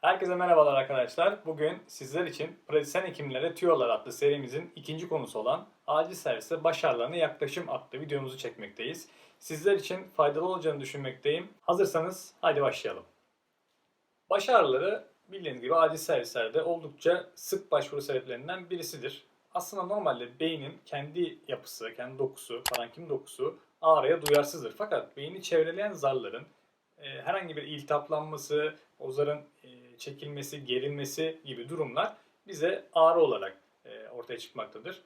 Herkese merhabalar arkadaşlar. Bugün sizler için Pratisyen Hekimlere Tüyolar adlı serimizin ikinci konusu olan acil servise başarılarına yaklaşım adlı videomuzu çekmekteyiz. Sizler için faydalı olacağını düşünmekteyim. Hazırsanız haydi başlayalım. Baş ağrıları bildiğiniz gibi acil servislerde oldukça sık başvuru sebeplerinden birisidir. Aslında normalde beynin kendi yapısı, kendi dokusu, parenkim dokusu ağrıya duyarsızdır. Fakat beyni çevreleyen zarların e, herhangi bir iltihaplanması, o zarın e, çekilmesi, gerilmesi gibi durumlar bize ağrı olarak e, ortaya çıkmaktadır.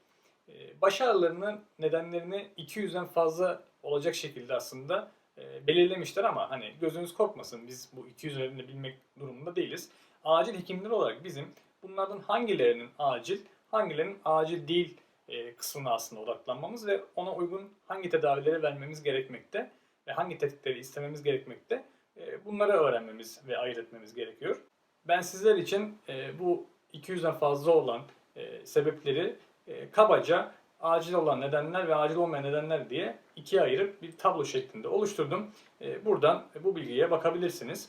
E, baş ağrılarının nedenlerini 200'den fazla olacak şekilde aslında e, belirlemişler ama hani gözünüz korkmasın biz bu 200 üzerinde bilmek durumunda değiliz. Acil hekimler olarak bizim bunlardan hangilerinin acil, hangilerinin acil değil kısmına aslında odaklanmamız ve ona uygun hangi tedavileri vermemiz gerekmekte ve hangi tetkikleri istememiz gerekmekte bunları öğrenmemiz ve ayırt etmemiz gerekiyor. Ben sizler için e, bu 200'den fazla olan e, sebepleri e, kabaca acil olan nedenler ve acil olmayan nedenler diye ikiye ayırıp bir tablo şeklinde oluşturdum. E, buradan bu bilgiye bakabilirsiniz.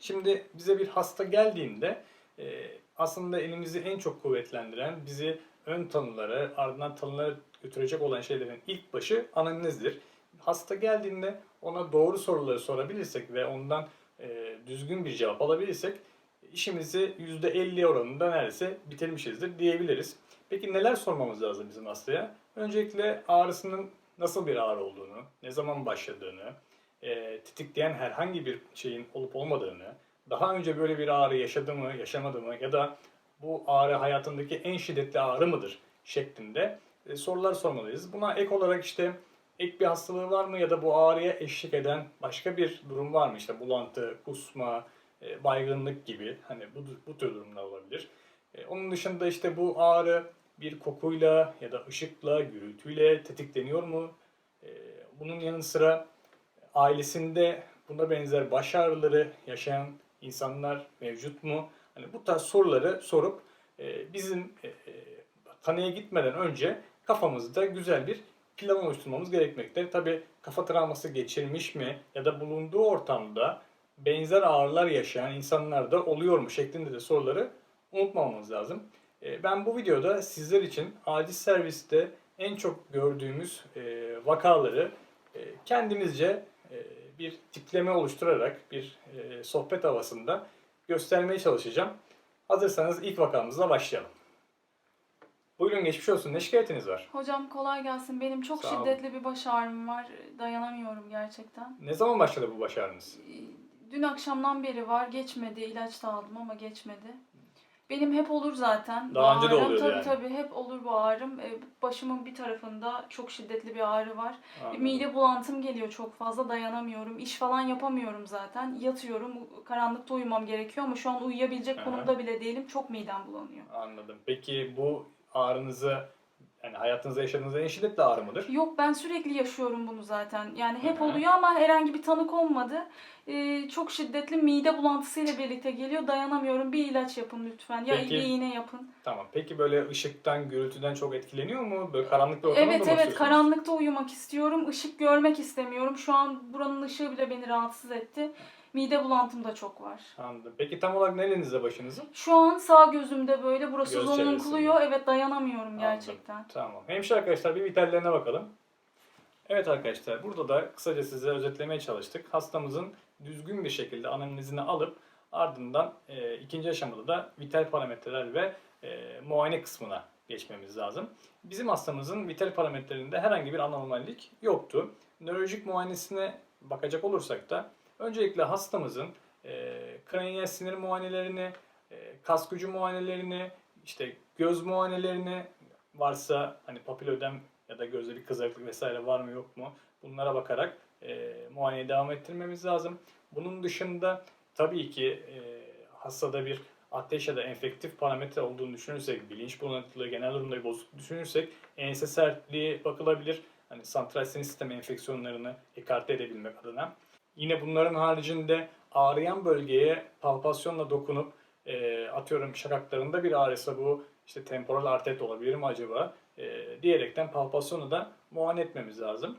Şimdi bize bir hasta geldiğinde e, aslında elimizi en çok kuvvetlendiren, bizi ön tanıları, ardından tanıları götürecek olan şeylerin ilk başı anamnezdir. Hasta geldiğinde ona doğru soruları sorabilirsek ve ondan e, düzgün bir cevap alabilirsek işimizi %50 oranında neredeyse bitirmişizdir diyebiliriz. Peki neler sormamız lazım bizim hastaya? Öncelikle ağrısının nasıl bir ağrı olduğunu, ne zaman başladığını, e, tetikleyen herhangi bir şeyin olup olmadığını, daha önce böyle bir ağrı yaşadı mı, yaşamadı mı ya da bu ağrı hayatındaki en şiddetli ağrı mıdır şeklinde e, sorular sormalıyız. Buna ek olarak işte ek bir hastalığı var mı ya da bu ağrıya eşlik eden başka bir durum var mı? İşte bulantı, kusma, e, baygınlık gibi hani bu, bu tür durumlar olabilir. E, Onun dışında işte bu ağrı bir kokuyla ya da ışıkla, gürültüyle tetikleniyor mu? E, Bunun yanı sıra ailesinde buna benzer baş ağrıları yaşayan insanlar mevcut mu? Hani bu tarz soruları sorup bizim e, tanıya gitmeden önce kafamızda güzel bir plan oluşturmamız gerekmekte. Tabi kafa travması geçirmiş mi ya da bulunduğu ortamda benzer ağrılar yaşayan insanlar da oluyor mu şeklinde de soruları unutmamamız lazım. E, Ben bu videoda sizler için acil serviste en çok gördüğümüz e, vakaları e, kendimizce bir tipleme oluşturarak bir sohbet havasında göstermeye çalışacağım. Hazırsanız ilk vakamızla başlayalım. Buyurun geçmiş olsun. Ne şikayetiniz var? Hocam kolay gelsin. Benim çok Sağ olun. şiddetli bir baş ağrım var. Dayanamıyorum gerçekten. Ne zaman başladı bu baş ağrınız? Dün akşamdan beri var. Geçmedi. İlaç da aldım ama geçmedi. Benim hep olur zaten. bu Daha önce de ağrım. oluyordu tabii, yani. Tabii hep olur bu ağrım. Ee, Başımın bir tarafında çok şiddetli bir ağrı var. Anladım. Mide bulantım geliyor çok fazla. Dayanamıyorum. İş falan yapamıyorum zaten. Yatıyorum. Karanlıkta uyumam gerekiyor ama şu an uyuyabilecek Aha. konumda bile değilim. Çok midem bulanıyor. Anladım. Peki bu ağrınızı yani hayatınızda yaşadığınız en şiddetli ağrı mıdır? Yok ben sürekli yaşıyorum bunu zaten. Yani hep Hı hı. oluyor ama herhangi bir tanı konmadı. Ee, çok şiddetli mide bulantısıyla birlikte geliyor. Dayanamıyorum. Bir ilaç yapın lütfen. Ya Peki. bir iğne yapın. Tamam. Peki böyle ışıktan, gürültüden çok etkileniyor mu? Böyle karanlık bir ortamda Evet evet karanlıkta uyumak istiyorum. Işık görmek istemiyorum. Şu an buranın ışığı bile beni rahatsız etti. Mide bulantım da çok var. Anladım. Peki tam olarak nerenizde başınızın? Şu an sağ gözümde böyle burası Göz zonkluyor. Evet dayanamıyorum Anladım. gerçekten. Tamam. Hemşire arkadaşlar bir vitallerine bakalım. Evet arkadaşlar burada da kısaca size özetlemeye çalıştık. Hastamızın düzgün bir şekilde anamnezini alıp ardından e, ikinci aşamada da vital parametreler ve e, muayene kısmına geçmemiz lazım. Bizim hastamızın vital parametrelerinde herhangi bir anormallik yoktu. Nörolojik muayenesine bakacak olursak da öncelikle hastamızın e, kraniyel sinir muayenelerini, e, kas gücü muayenelerini, işte göz muayenelerini varsa hani papilödem ya da gözde bir kızarıklık vesaire var mı yok mu bunlara bakarak e, muayeneye devam ettirmemiz lazım. Bunun dışında tabii ki e, hastada bir ateş ya da enfektif parametre olduğunu düşünürsek, bilinç bulanıklığı, genel durumda bir bozukluk düşünürsek ense sertliği bakılabilir. Hani santral sinir sistemi enfeksiyonlarını ekarte edebilmek adına. Yine bunların haricinde ağrıyan bölgeye palpasyonla dokunup e, atıyorum şakaklarında bir ağrıysa bu işte temporal arterit olabilir mi acaba e, diyerekten palpasyonu da muayene etmemiz lazım.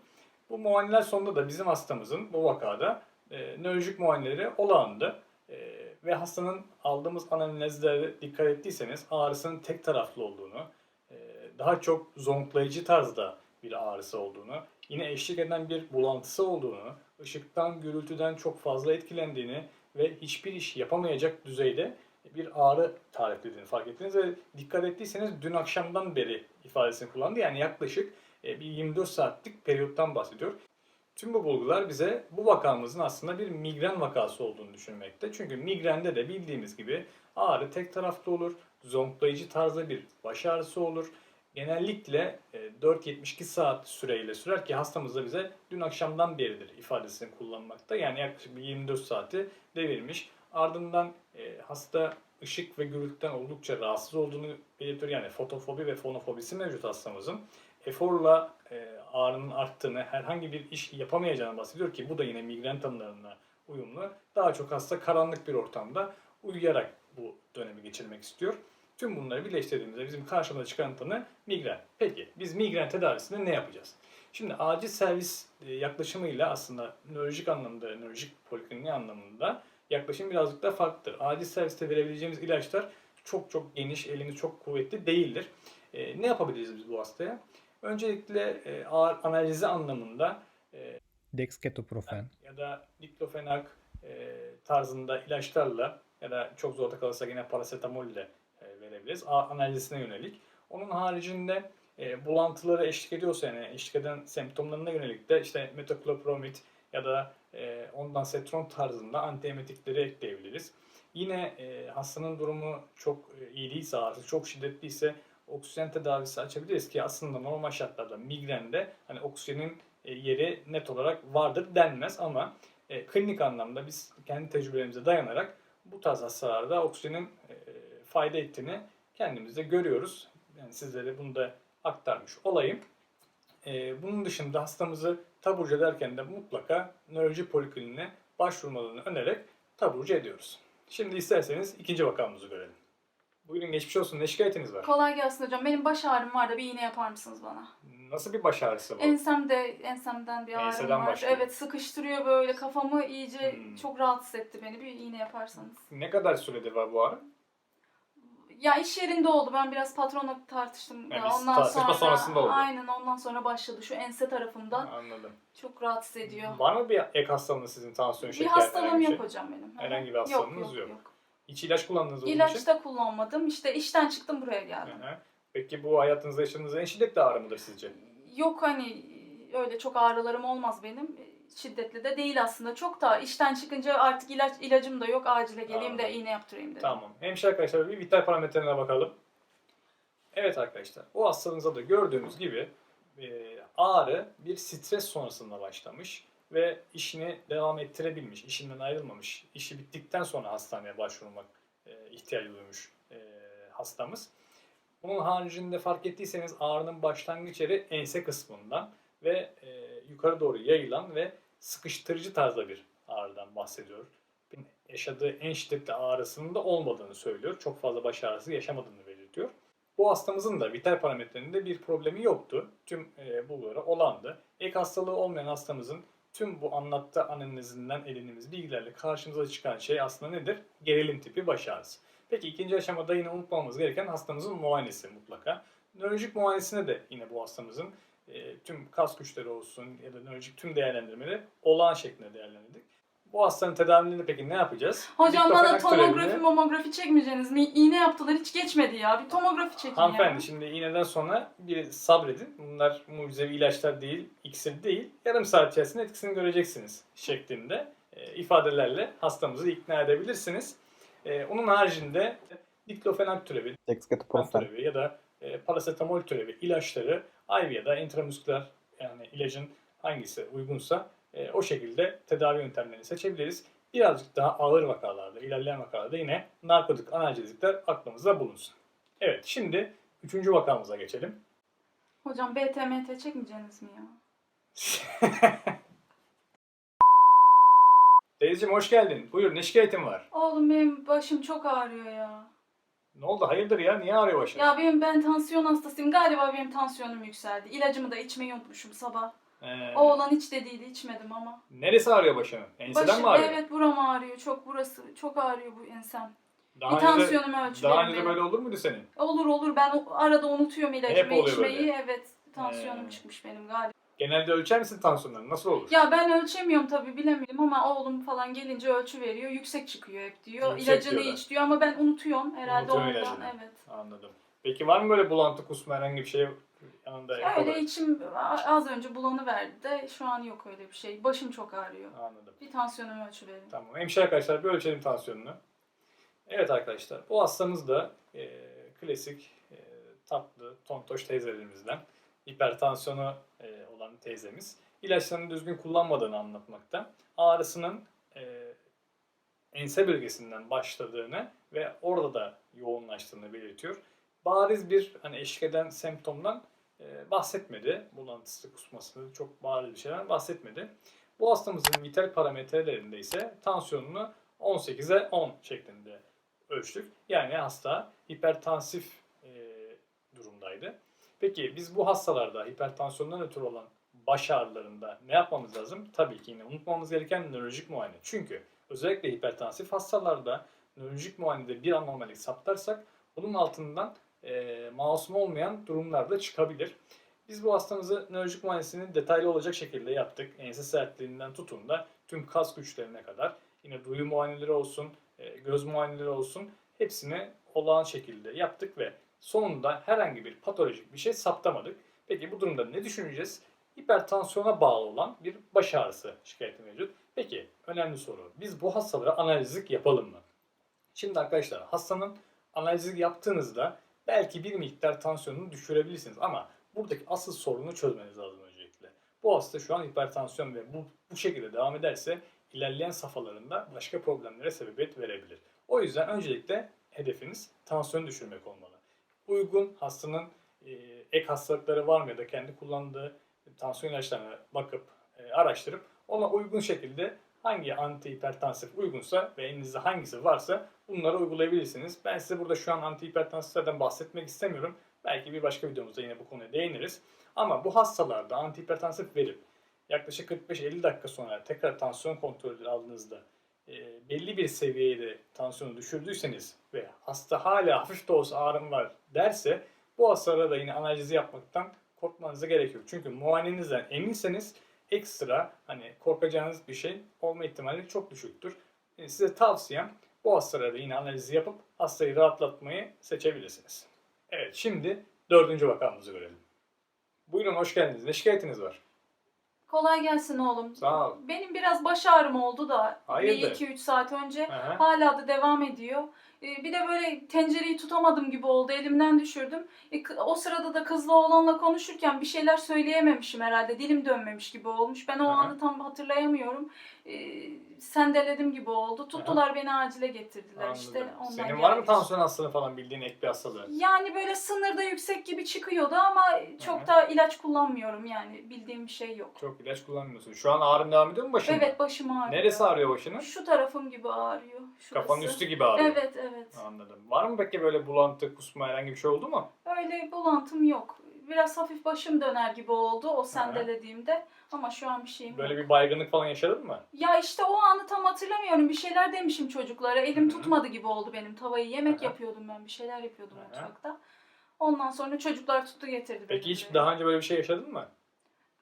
Bu muayeneler sonunda da bizim hastamızın bu vakada e, nörolojik muayeneleri olağandı. E, ve hastanın aldığımız anamnezlere dikkat ettiyseniz ağrısının tek taraflı olduğunu, e, daha çok zonklayıcı tarzda bir ağrısı olduğunu, yine eşlik eden bir bulantısı olduğunu, ışıktan, gürültüden çok fazla etkilendiğini ve hiçbir iş yapamayacak düzeyde bir ağrı tariflediğini fark ettiniz ve dikkat ettiyseniz dün akşamdan beri ifadesini kullandı. Yani yaklaşık e, bir 24 saatlik periyottan bahsediyor. Tüm bu bulgular bize bu vakamızın aslında bir migren vakası olduğunu düşünmekte. Çünkü migrende de bildiğimiz gibi ağrı tek taraflı olur, zonklayıcı tarzda bir baş ağrısı olur. Genellikle e, 4-72 saat süreyle sürer ki hastamız da bize dün akşamdan beridir ifadesini kullanmakta. Yani yaklaşık bir 24 saati devirmiş. Ardından e, hasta ışık ve gürültüden oldukça rahatsız olduğunu belirtiyor. Yani fotofobi ve fonofobisi mevcut hastamızın. Eforla e, ağrının arttığını, herhangi bir iş yapamayacağını bahsediyor ki bu da yine migren tanılarına uyumlu. Daha çok hasta karanlık bir ortamda uyuyarak bu dönemi geçirmek istiyor. Tüm bunları birleştirdiğimizde bizim karşımıza çıkan tanı migren. Peki biz migren tedavisinde ne yapacağız? Şimdi acil servis e, yaklaşımıyla aslında nörolojik anlamda, nörolojik polikliniği anlamında yaklaşım birazcık da farklıdır. Acil serviste verebileceğimiz ilaçlar çok çok geniş, elimiz çok kuvvetli değildir. E, ne yapabiliriz biz bu hastaya? Öncelikle e, ağır analizi anlamında e, Dexketoprofen. ya da diklofenak e, tarzında ilaçlarla ya da çok zorda kalırsa yine parasetamol ile verebiliriz. A- analizine yönelik. Onun haricinde e, bulantıları eşlik ediyorsa yani eşlik eden semptomlarına yönelik de işte metoklopramid ya da e, ondan setron tarzında antiemetikleri ekleyebiliriz. Yine e, hastanın durumu çok e, iyi değilse, ağrısı çok şiddetliyse oksijen tedavisi açabiliriz ki aslında normal şartlarda migrende hani oksijenin e, yeri net olarak vardır denmez ama e, klinik anlamda biz kendi tecrübelerimize dayanarak bu tarz hastalarda oksijenin fayda ettiğini kendimizde görüyoruz. Yani sizlere bunu da aktarmış olayım. E, bunun dışında hastamızı taburcu ederken de mutlaka nöroloji polikliniğine başvurmalarını önererek taburcu ediyoruz. Şimdi isterseniz ikinci vakamızı görelim. Buyurun geçmiş olsun. Ne şikayetiniz var? Kolay gelsin hocam. Benim baş ağrım var da bir iğne yapar mısınız bana? Nasıl bir baş ağrısı bu? Ensemde, ensemden bir ağrım Enseden var. başlıyor. Evet sıkıştırıyor böyle kafamı iyice Hmm. çok rahatsız etti beni. Bir iğne yaparsanız. Ne kadar süredir var bu ağrı? Ya iş yerinde oldu. Ben biraz patronla tartıştım. Yani Ya biz ondan tartışma sonra sonrasında oldu. Aynen ondan sonra başladı. Şu ense tarafından Anladım. çok rahatsız ediyor. Var mı bir ek hastalığınız sizin tansiyon Bir şeker? hastalığım bir yok şey? hocam benim. Herhangi bir hastalığınız yok. yok. Hiç ilaç kullandınız bunun İlaç için? da kullanmadım. İşte işten çıktım buraya geldim. Hı hı. Peki bu hayatınızda yaşadığınız en şiddetli ağrı mıdır sizce? Yok hani öyle çok ağrılarım olmaz benim. Şiddetli de değil aslında. Çok da işten çıkınca artık ilaç ilacım da yok. Acile geleyim de Anladım. iğne yaptırayım dedim. Tamam. Hemşire arkadaşlar bir vital parametrelerine bakalım. Evet arkadaşlar. O hastalığınızda da gördüğünüz gibi e, ağrı bir stres sonrasında başlamış ve işini devam ettirebilmiş, işinden ayrılmamış, işi bittikten sonra hastaneye başvurmak e, ihtiyacı duymuş e, hastamız. Bunun haricinde fark ettiyseniz ağrının başlangıç yeri ense kısmından ve e, yukarı doğru yayılan ve sıkıştırıcı tarzda bir ağrıdan bahsediyor. Yaşadığı en şiddetli ağrısının da olmadığını söylüyor. Çok fazla baş ağrısı yaşamadığını belirtiyor. Bu hastamızın da vital parametrelerinde bir problemi yoktu. Tüm e, bulguları olandı. Ek hastalığı olmayan hastamızın tüm bu anlattığı analizinden edindiğimiz bilgilerle karşımıza çıkan şey aslında nedir? Gerilim tipi baş ağrısı. Peki ikinci aşamada yine unutmamamız gereken hastamızın muayenesi mutlaka. Nörolojik muayenesine de yine bu hastamızın e, tüm kas güçleri olsun ya da nörolojik tüm değerlendirmeleri olağan şeklinde değerlendirdik. Bu hastanın tedavilerinde peki ne yapacağız? Hocam bana tomografi momografi çekmeyeceğiniz mi? İğne yaptılar hiç geçmedi ya. Bir tomografi çekin Hanımefendi ya. şimdi iğneden sonra bir sabredin. Bunlar mucizevi ilaçlar değil, iksir değil. Yarım saat içerisinde etkisini göreceksiniz şeklinde e, ifadelerle hastamızı ikna edebilirsiniz. E, onun haricinde diklofenak türevi, Dexketoprofen. türevi ya da e, parasetamol türevi ilaçları IV ya da intramusküler yani ilacın hangisi uygunsa e, o şekilde tedavi yöntemlerini seçebiliriz. Birazcık daha ağır vakalarda, ilerleyen vakalarda yine narkotik analjezikler aklımızda bulunsun. Evet, şimdi üçüncü vakamıza geçelim. Hocam BTMT çekmeyeceğiniz mi ya? Teyzeciğim hoş geldin. Buyur, ne şikayetin var? Oğlum benim başım çok ağrıyor ya. Ne oldu? Hayırdır ya? Niye ağrıyor başın? Ya benim ben tansiyon hastasıyım. Galiba benim tansiyonum yükseldi. İlacımı da içmeyi unutmuşum sabah. Ee, O olan hiç dediydi içmedim ama. Neresi ağrıyor başının? Enseden Başım, mi ağrıyor? evet buram ağrıyor. Çok burası. Çok ağrıyor bu ensem. Daha bir önce de- tansiyonumu ölçülerim Daha önce de benim. böyle olur muydu senin? Olur olur ben o- arada unutuyorum ilacımı oluyor içmeyi. Evet tansiyonum Ee. çıkmış benim galiba. Genelde ölçer misin tansiyonlarını? Nasıl olur? Ya ben ölçemiyorum tabii bilemiyorum ama oğlum falan gelince ölçü veriyor. Yüksek çıkıyor hep diyor. Yüksek İlacını diyorlar. iç diyor ama ben unutuyorum herhalde Unutuyorsun ondan. ilacını. Evet. Anladım. Peki var mı böyle bulantı, kusma herhangi bir şey yanında? Öyle olarak? içim az önce bulanı verdi de şu an yok öyle bir şey. Başım çok ağrıyor. Anladım. Bir tansiyonumu ölçü verin. Tamam. Hemşire arkadaşlar bir ölçelim tansiyonunu. Evet arkadaşlar bu hastamız da e, klasik e, tatlı tontoş teyzelerimizden hipertansiyonu e, olan teyzemiz. İlaçlarını düzgün kullanmadığını anlatmakta. Ağrısının e, ense bölgesinden başladığını ve orada da yoğunlaştığını belirtiyor. Bariz bir hani eşlik eden semptomdan e, bahsetmedi. Bulantısı, kusması çok bariz bir şeyden bahsetmedi. Bu hastamızın vital parametrelerinde ise tansiyonunu 18'e 10 şeklinde ölçtük. Yani hasta hipertansif e, durumdaydı. Peki biz bu hastalarda hipertansiyondan ötürü olan baş ağrılarında ne yapmamız lazım? Tabii ki yine unutmamamız gereken nörolojik muayene. Çünkü özellikle hipertansif hastalarda nörolojik muayenede bir anormallik saptarsak bunun altından e, masum olmayan durumlar da çıkabilir. Biz bu hastamızı nörolojik muayenesini detaylı olacak şekilde yaptık. Ense sertliğinden tutun da tüm kas güçlerine kadar yine duyu muayeneleri olsun, e, göz muayeneleri olsun hepsini olağan şekilde yaptık ve sonunda herhangi bir patolojik bir şey saptamadık. Peki bu durumda ne düşüneceğiz? Hipertansiyona bağlı olan bir baş ağrısı şikayeti mevcut. Peki önemli soru. Biz bu hastalara analizlik yapalım mı? Şimdi arkadaşlar hastanın analizlik yaptığınızda belki bir miktar tansiyonunu düşürebilirsiniz ama buradaki asıl sorunu çözmeniz lazım öncelikle. Bu hasta şu an hipertansiyon ve bu, bu şekilde devam ederse ilerleyen safhalarında başka problemlere sebebiyet verebilir. O yüzden öncelikle hedefiniz tansiyon düşürmek olmalı. Uygun hastanın e, ek hastalıkları var mı ya da kendi kullandığı tansiyon ilaçlarına bakıp e, araştırıp ona uygun şekilde hangi antihipertansif uygunsa ve elinizde hangisi varsa bunları uygulayabilirsiniz. Ben size burada şu an antihipertansiflerden bahsetmek istemiyorum. Belki bir başka videomuzda yine bu konuya değiniriz. Ama bu hastalarda antihipertansif verip yaklaşık 45-50 dakika sonra tekrar tansiyon kontrolü aldığınızda e, belli bir seviyeye de tansiyonu düşürdüyseniz ve hasta hala hafif de olsa ağrım var derse bu hastalara da yine analizi yapmaktan korkmanıza gerek yok. Çünkü muayenenizden eminseniz ekstra hani korkacağınız bir şey olma ihtimali çok düşüktür. Yani size tavsiyem bu hastalara yine analizi yapıp hastayı rahatlatmayı seçebilirsiniz. Evet şimdi dördüncü vakamızı görelim. Buyurun hoş geldiniz. Ne şikayetiniz var? Kolay gelsin oğlum. Sağ ol. Benim biraz baş ağrım oldu da Hayırdır? bir 2-3 saat önce. Aha. Hala da devam ediyor. Ee, Bir de böyle tencereyi tutamadım gibi oldu. Elimden düşürdüm. E, O sırada da kızlı oğlanla konuşurken bir şeyler söyleyememişim herhalde. Dilim dönmemiş gibi olmuş. Ben o hı. anı tam hatırlayamıyorum. Ee, Sendeledim gibi oldu. Tuttular beni acile getirdiler işte. Anladım. Ondan Senin var mı geldik. tansiyon hastalığı falan bildiğin ek bir hastalığı? Yani böyle sınırda yüksek gibi çıkıyordu ama çok Hı da ilaç kullanmıyorum yani. Bildiğim bir şey yok. Çok ilaç kullanmıyorsun. Şu an ağrın devam ediyor mu başında? Evet başım ağrıyor. Neresi ağrıyor başının? Şu tarafım gibi ağrıyor. Şurası. Kafanın üstü gibi ağrıyor. Evet evet. Anladım. Var mı peki böyle bulantı, kusma herhangi bir şey oldu mu? Öyle bulantım yok. Biraz hafif başım döner gibi oldu o sendelediğimde ama şu an bir şeyim Böyle yok. bir baygınlık falan yaşadın mı? Ya işte o anı tam hatırlamıyorum. Bir şeyler demişim çocuklara. Elim Hı hı. tutmadı gibi oldu benim. Tavayı yemek Hı hı. yapıyordum ben. Bir şeyler yapıyordum Hı hı. mutfakta. Ondan sonra çocuklar tuttu getirdi beni. Peki hiç daha önce böyle bir şey yaşadın mı?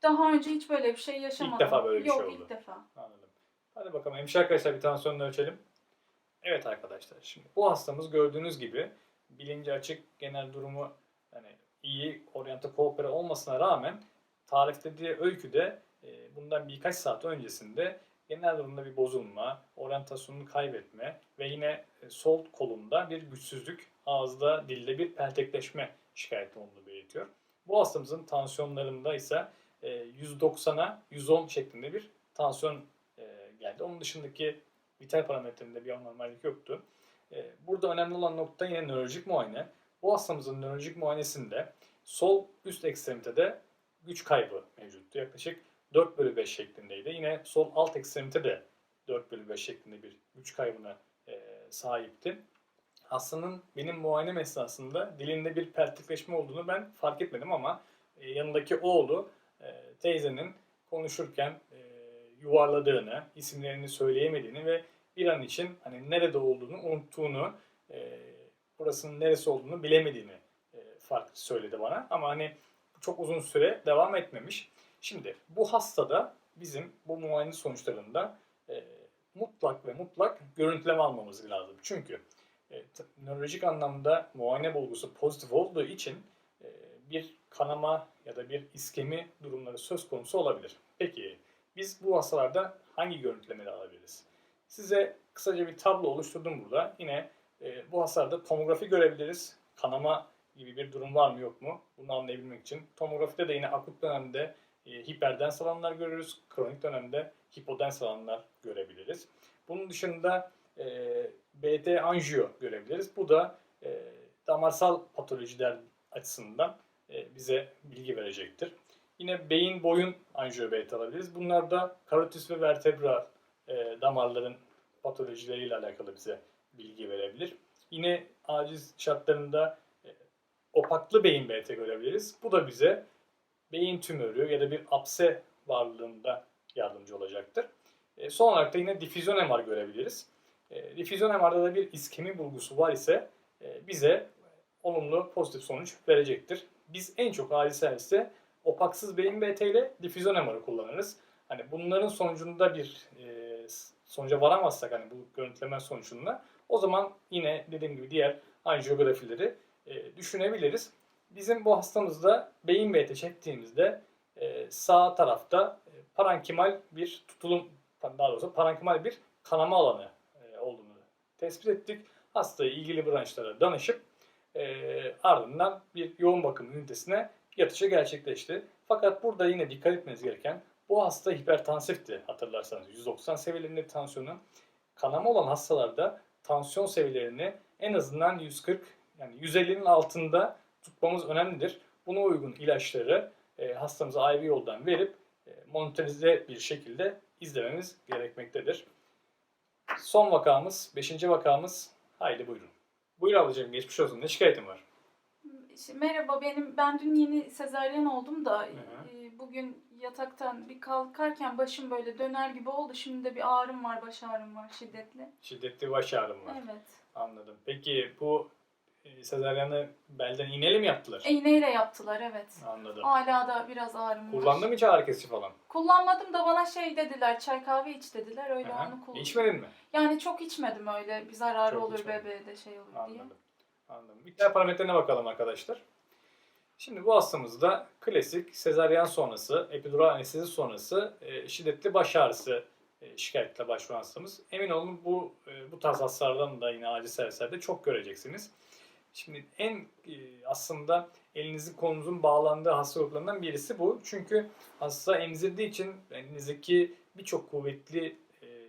Daha önce hiç böyle bir şey yaşamadım. defa böyle bir Yok, şey oldu. ilk defa. Anladım. Hadi bakalım hemşire arkadaşlar bir tansiyonunu ölçelim. Evet arkadaşlar şimdi bu hastamız gördüğünüz gibi bilinci açık genel durumu iyi oryante koopere olmasına rağmen tariflediği öyküde e, bundan birkaç saat öncesinde genel durumda bir bozulma, oryantasyonunu kaybetme ve yine e, sol kolunda bir güçsüzlük, ağızda, dilde bir peltekleşme şikayeti olduğunu belirtiyor. Bu hastamızın tansiyonlarında ise e, 190'a 110 şeklinde bir tansiyon e, geldi. Onun dışındaki vital parametrelerinde bir anormallik yoktu. E, Burada önemli olan nokta yine nörolojik muayene. Bu hastamızın nörolojik muayenesinde sol üst ekstremitede güç kaybı mevcuttu. Yaklaşık 4 bölü 5 şeklindeydi. Yine sol alt ekstremite de 4 bölü 5 şeklinde bir güç kaybına e, sahipti. Hastanın benim muayenem esnasında dilinde bir pertikleşme olduğunu ben fark etmedim ama e, yanındaki oğlu e, teyzenin konuşurken e, yuvarladığını, isimlerini söyleyemediğini ve bir an için hani nerede olduğunu unuttuğunu, burasının neresi olduğunu bilemediğini e, fark söyledi bana. Ama hani çok uzun süre devam etmemiş. Şimdi bu hastada bizim bu muayene sonuçlarında e, mutlak ve mutlak görüntüleme almamız lazım. Çünkü e, nörolojik anlamda muayene bulgusu pozitif olduğu için e, bir kanama ya da bir iskemi durumları söz konusu olabilir. Peki biz bu hastalarda hangi görüntülemeleri alabiliriz? Size kısaca bir tablo oluşturdum burada. Yine e, bu hastalarda tomografi görebiliriz. Kanama gibi bir durum var mı yok mu? Bunu anlayabilmek için. Tomografide de yine akut dönemde e, hiperdens alanlar görürüz. Kronik dönemde hipodens alanlar görebiliriz. Bunun dışında e, BT anjiyo görebiliriz. Bu da e, damarsal patolojiler açısından e, bize bilgi verecektir. Yine beyin boyun anjiyo BT alabiliriz. Bunlar da karotis ve vertebral e, damarların patolojileriyle alakalı bize bilgi verebilir. Yine aciz şartlarında e, opaklı beyin BT görebiliriz. Bu da bize beyin tümörü ya da bir apse varlığında yardımcı olacaktır. E, son olarak da yine difüzyon MR görebiliriz. E, difüzyon MR'da da bir iskemi bulgusu var ise bize olumlu pozitif sonuç verecektir. Biz en çok acil serviste opaksız beyin BT ile difüzyon MR'ı kullanırız. Hani bunların sonucunda bir sonuca varamazsak hani bu görüntüleme sonucunda o zaman yine dediğim gibi diğer anjiyografileri e, düşünebiliriz. Bizim bu hastamızda beyin BT çektiğimizde e, sağ tarafta e, parenkimal bir tutulum, daha doğrusu parenkimal bir kanama alanı e, olduğunu tespit ettik. Hastayı ilgili branşlara danışıp e, ardından bir yoğun bakım ünitesine yatışı gerçekleşti. Fakat burada yine dikkat etmeniz gereken bu hasta hipertansifti hatırlarsanız 190 seviyelerinde tansiyonu. Kanama olan hastalarda tansiyon seviyelerini en azından 140 yani 150'nin altında tutmamız önemlidir. Buna uygun ilaçları e, hastamıza IV yoldan verip e, monitorize bir şekilde izlememiz gerekmektedir. Son vakamız, 5. vakamız. Haydi buyurun. Buyur ablacığım geçmiş olsun. Ne şikayetin var? Merhaba benim ben dün yeni sezaryen oldum da hı. e, bugün yataktan bir kalkarken başım böyle döner gibi oldu. Şimdi de bir ağrım var, baş ağrım var şiddetli. Şiddetli baş ağrım var. Evet. Anladım. Peki bu e, sezaryanı belden iğneyle mi yaptılar? İğneyle yaptılar evet. Anladım. Hala da biraz ağrım var. Kullandın mı hiç ağrı kesici falan? Kullanmadım da bana şey dediler, çay kahve iç dediler. Öyle Aha. onu kullandım. İçmedin mi? Yani çok içmedim öyle. Bir zararı Çok olur içmedin. bebeğe de şey olur diye. Anladım. Anladım. Bir diğer parametrelerine bakalım arkadaşlar. Şimdi bu hastamızda klasik sezaryen sonrası, epidural anestezi sonrası e, şiddetli baş ağrısı e, şikayetle başvuran hastamız. Emin olun bu e, bu tarz hastalardan da yine acil servislerde çok göreceksiniz. Şimdi en e, aslında elinizin kolunuzun bağlandığı hasta gruplarından birisi bu. Çünkü hasta emzirdiği için elinizdeki birçok kuvvetli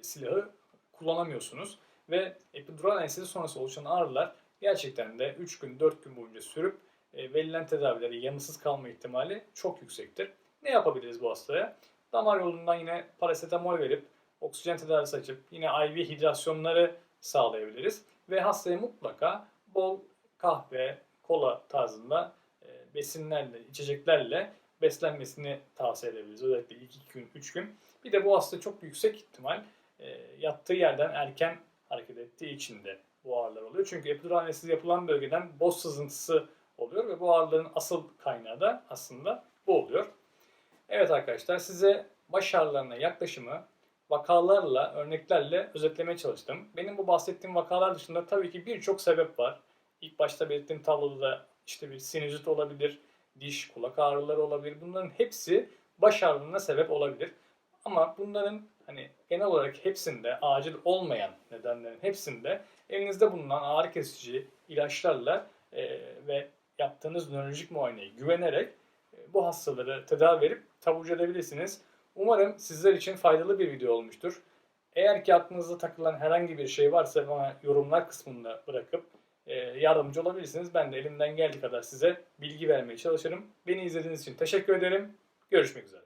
silahı kullanamıyorsunuz. Ve epidural anestezi sonrası oluşan ağrılar gerçekten de 3 gün 4 gün boyunca sürüp verilen tedavileri yanısız kalma ihtimali çok yüksektir. Ne yapabiliriz bu hastaya? Damar yolundan yine parasetamol verip oksijen tedavisi açıp yine IV hidrasyonları sağlayabiliriz. Ve hastaya mutlaka bol kahve, kola tarzında e, besinlerle, içeceklerle beslenmesini tavsiye edebiliriz. Özellikle ilk 2 gün, 3 gün. Bir de bu hasta çok yüksek ihtimal e, yattığı yerden erken hareket ettiği için de bu ağrılar oluyor. Çünkü epidural anestezi yapılan bölgeden boz sızıntısı oluyor ve bu ağrıların asıl kaynağı da aslında bu oluyor. Evet arkadaşlar size baş ağrılarına yaklaşımı vakalarla, örneklerle özetlemeye çalıştım. Benim bu bahsettiğim vakalar dışında tabii ki birçok sebep var. İlk başta belirttiğim tabloda da işte bir sinüzit olabilir, diş, kulak ağrıları olabilir. Bunların hepsi baş ağrılarına sebep olabilir. Ama bunların hani genel olarak hepsinde acil olmayan nedenlerin hepsinde elinizde bulunan ağrı kesici ilaçlarla e, ve yaptığınız nörolojik muayeneye güvenerek e, bu hastaları tedavi verip taburcu edebilirsiniz. Umarım sizler için faydalı bir video olmuştur. Eğer ki aklınızda takılan herhangi bir şey varsa bana yorumlar kısmında bırakıp e, yardımcı olabilirsiniz. Ben de elimden geldiği kadar size bilgi vermeye çalışırım. Beni izlediğiniz için teşekkür ederim. Görüşmek üzere.